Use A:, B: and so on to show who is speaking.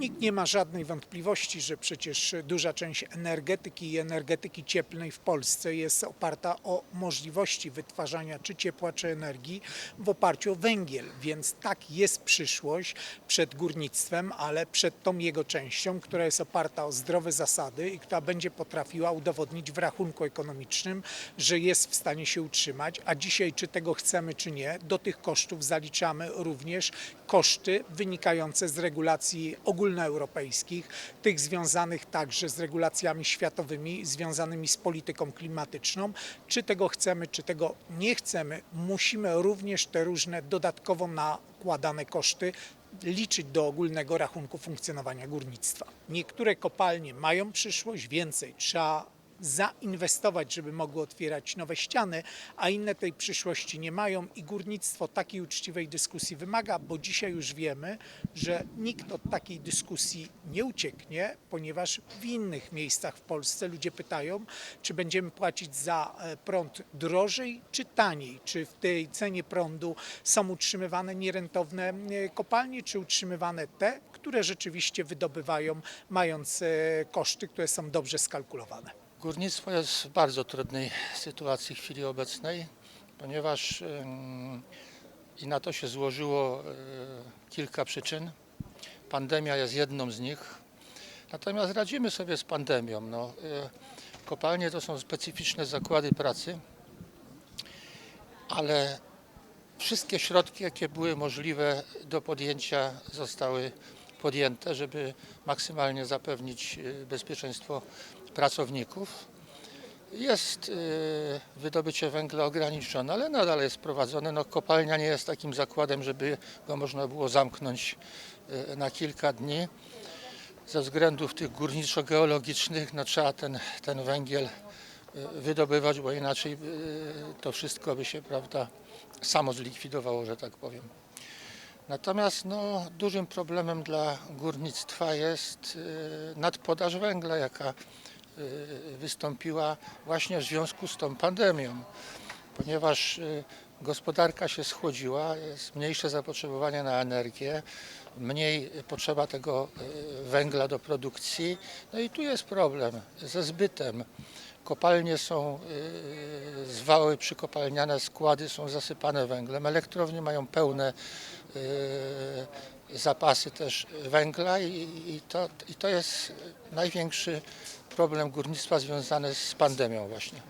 A: Nikt nie ma żadnej wątpliwości, że przecież duża część energetyki i energetyki cieplnej w Polsce jest oparta o możliwości wytwarzania czy ciepła, czy energii w oparciu o węgiel, więc tak jest przyszłość przed górnictwem, ale przed tą jego częścią, która jest oparta o zdrowe zasady i która będzie potrafiła udowodnić w rachunku ekonomicznym, że jest w stanie się utrzymać, a dzisiaj czy tego chcemy, czy nie, do tych kosztów zaliczamy również koszty wynikające z regulacji ogólnoeuropejskich, tych związanych także z regulacjami światowymi, związanymi z polityką klimatyczną. Czy tego chcemy, czy tego nie chcemy, musimy również te różne dodatkowo nakładane koszty liczyć do ogólnego rachunku funkcjonowania górnictwa. Niektóre kopalnie mają przyszłość, więcej trzeba zainwestować, żeby mogły otwierać nowe ściany, a inne tej przyszłości nie mają i górnictwo takiej uczciwej dyskusji wymaga, bo dzisiaj już wiemy, że nikt od takiej dyskusji nie ucieknie, ponieważ w innych miejscach w Polsce ludzie pytają, czy będziemy płacić za e, prąd drożej czy taniej, czy w tej cenie prądu są utrzymywane nierentowne e, kopalnie, czy utrzymywane te, które rzeczywiście wydobywają, mając e, koszty, które są dobrze skalkulowane.
B: Górnictwo jest w bardzo trudnej sytuacji w chwili obecnej, ponieważ i na to się złożyło y, kilka przyczyn. Pandemia jest jedną z nich. Natomiast radzimy sobie z pandemią. No, y, kopalnie to są specyficzne zakłady pracy, ale wszystkie środki, jakie były możliwe do podjęcia, zostały podjęte, żeby maksymalnie zapewnić y, bezpieczeństwo pracowników. Jest y, wydobycie węgla ograniczone, ale nadal jest prowadzone. No, kopalnia nie jest takim zakładem, żeby go można było zamknąć y, na kilka dni. Ze względów tych górniczo-geologicznych no, trzeba ten, ten węgiel wydobywać, bo inaczej to wszystko by się prawda, samo zlikwidowało, że tak powiem. Natomiast no, dużym problemem dla górnictwa jest y, nadpodaż węgla, jaka y, wystąpiła właśnie w związku z tą pandemią, ponieważ y, gospodarka się schłodziła, jest mniejsze zapotrzebowanie na energię, mniej potrzeba tego węgla do produkcji. No i tu jest problem ze zbytem. Kopalnie są, y, zwały przykopalniane, składy są zasypane węglem, elektrownie mają pełne y, zapasy też węgla i, to, i to jest największy problem górnictwa związany z pandemią właśnie.